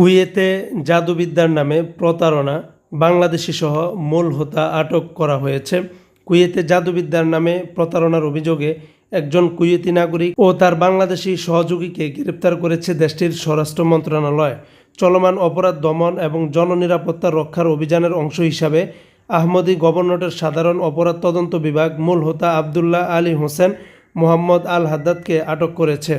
কুয়েতে জাদুবিদ্যার নামে প্রতারণা, বাংলাদেশি সহ মূল হোতা আটক করা হয়েছে। কুয়েতে জাদুবিদ্যার নামে প্রতারণার অভিযোগে একজন কুয়েতি নাগরিক ও তার বাংলাদেশি সহযোগীকে গ্রেপ্তার করেছে দেশটির স্বরাষ্ট্র মন্ত্রণালয়। চলমান অপরাধ দমন এবং জননিরাপত্তা রক্ষার অভিযানের অংশ হিসাবে আহমদী গভর্নরের সাধারণ অপরাধ তদন্ত বিভাগ মূল হোতা আবদুল্লাহ আলী হোসেন মোহাম্মদ আল হাদ্দাদকে আটক করেছে।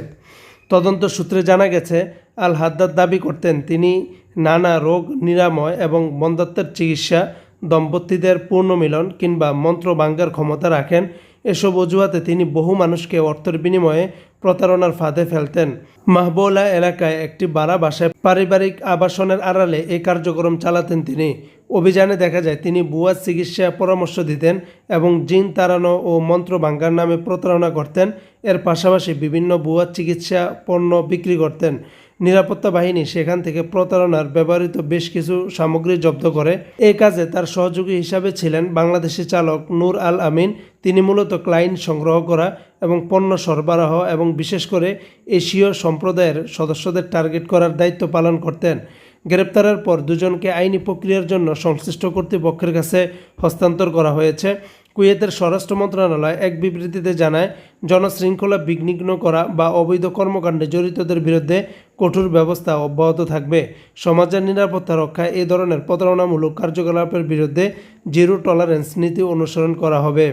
তদন্ত সূত্রে জানা গেছে আল হাদ্দাদ দাবি করতেন, তিনি নানা রোগ, নিরাময় এবং বন্ধাত্মের চিকিৎসা, দম্পতিদের পূর্ণ মিলন কিংবা মন্ত্র ভাঙ্গার ক্ষমতা রাখেন। এসব অজুহাতে তিনি বহু মানুষকে অর্থের বিনিময়ে প্রতারণার ফাঁদে ফেলতেন। মাহবৌলা এলাকায় একটি বাড়া বাসায় পারিবারিক আবাসনের আড়ালে এই কার্যক্রম চালাতেন তিনি। অভিযানে দেখা যায় তিনি বুয়া চিকিৎসা পরামর্শ দিতেন এবং জিন তাড়ানো ও মন্ত্র ভাঙ্গার নামে প্রতারণা করতেন। এর পাশাপাশি বিভিন্ন ভুয়া চিকিৎসা পণ্য বিক্রি করতেন। নিরাপত্তা বাহিনী সেখান থেকে প্রতারণার ব্যবহৃত বেশ কিছু সামগ্রী জব্দ করে। এই কাজে তার সহযোগী হিসাবে ছিলেন বাংলাদেশি চালক নূর আল আমিন। তিনি মূলত ক্লায়েন্ট সংগ্রহ করা এবং পণ্য সরবরাহ এবং বিশেষ করে এশীয় সম্প্রদায়ের সদস্যদের টার্গেট করার দায়িত্ব পালন করতেন। গ্রেপ্তারের পর দুজনকে আইনি প্রক্রিয়ার জন্য সংশ্লিষ্ট কর্তৃপক্ষের কাছে হস্তান্তর করা হয়েছে। কুয়েতের স্বরাষ্ট্র মন্ত্রণালয় এক বিবৃতিতে জানায়, জনশৃঙ্খলা বিঘ্নিগ্ন করা বা অবৈধ কর্মকাণ্ডে জড়িতদের বিরুদ্ধে কঠোর ব্যবস্থা অব্যাহত থাকবে। সমাজের নিরাপত্তা রক্ষায় এ ধরনের প্রতারণামূলক কার্যকলাপের বিরুদ্ধে জিরো টলারেন্স নীতি অনুসরণ করা হবে।